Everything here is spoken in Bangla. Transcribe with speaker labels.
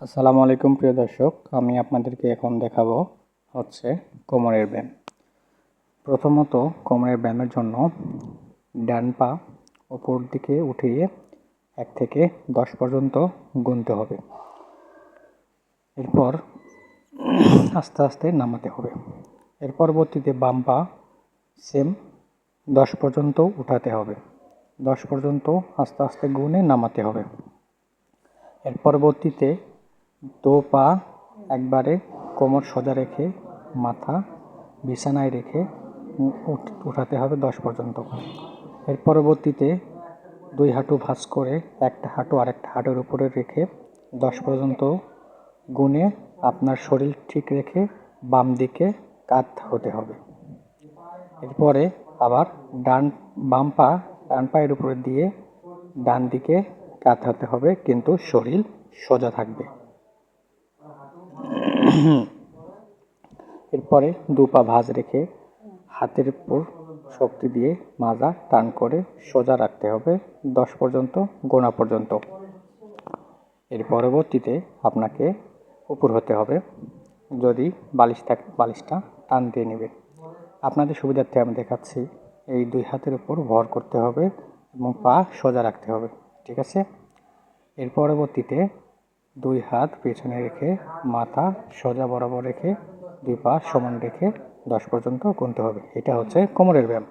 Speaker 1: আসসালামু আলাইকুম, প্রিয় দর্শক। আমি আপনাদেরকে এখন দেখাবো হচ্ছে কোমরের ব্যায়াম। প্রথমত কোমরের ব্যায়ামের জন্য ডান পা ওপর দিকে উঠিয়ে এক থেকে দশ পর্যন্ত গুনতে হবে। এরপর আস্তে আস্তে নামাতে হবে। এর পরবর্তীতে বাম পা সেম দশ পর্যন্ত উঠাতে হবে। দশ পর্যন্ত আস্তে আস্তে গুনে নামাতে হবে। এর পরবর্তীতে দো পা একবারে কোমর সোজা রেখে, মাথা বিছানায় রেখে উঠ- উঠাতে হবে দশ পর্যন্ত এর পরবর্তীতে দুই হাঁটু ভাঁজ করে একটা হাঁটু আরেকটা হাঁটুর উপরে রেখে দশ পর্যন্ত গুনে আপনার শরীর ঠিক রেখে বাম দিকে কাত হতে হবে। এরপরে আবার ডান বাম পা, ডান পায়ের উপরে দিয়ে ডান দিকে কাত হতে হবে, কিন্তু শরীর সোজা থাকবে। এরপরে দু পা ভাঁজ রেখে হাতের উপর শক্তি দিয়ে মাজা টান করে সোজা রাখতে হবে দশ পর্যন্ত, গোনা পর্যন্ত। এর পরবর্তীতে আপনাকে উপর হতে হবে যদি বালিশ থাকে, বালিশটা টান দিয়ে নেবে আপনাদের সুবিধার্থে আমি দেখাচ্ছি, এই দুই হাতের উপর ভর করতে হবে এবং পা সোজা রাখতে হবে, ঠিক আছে? এর পরবর্তীতে দুই হাত পেছনে রেখে, মাথা সোজা বরাবর রেখে, দুই পা সমান রেখে দশ পর্যন্ত গুনতে হবে। এটা হচ্ছে কোমরের ব্যায়াম।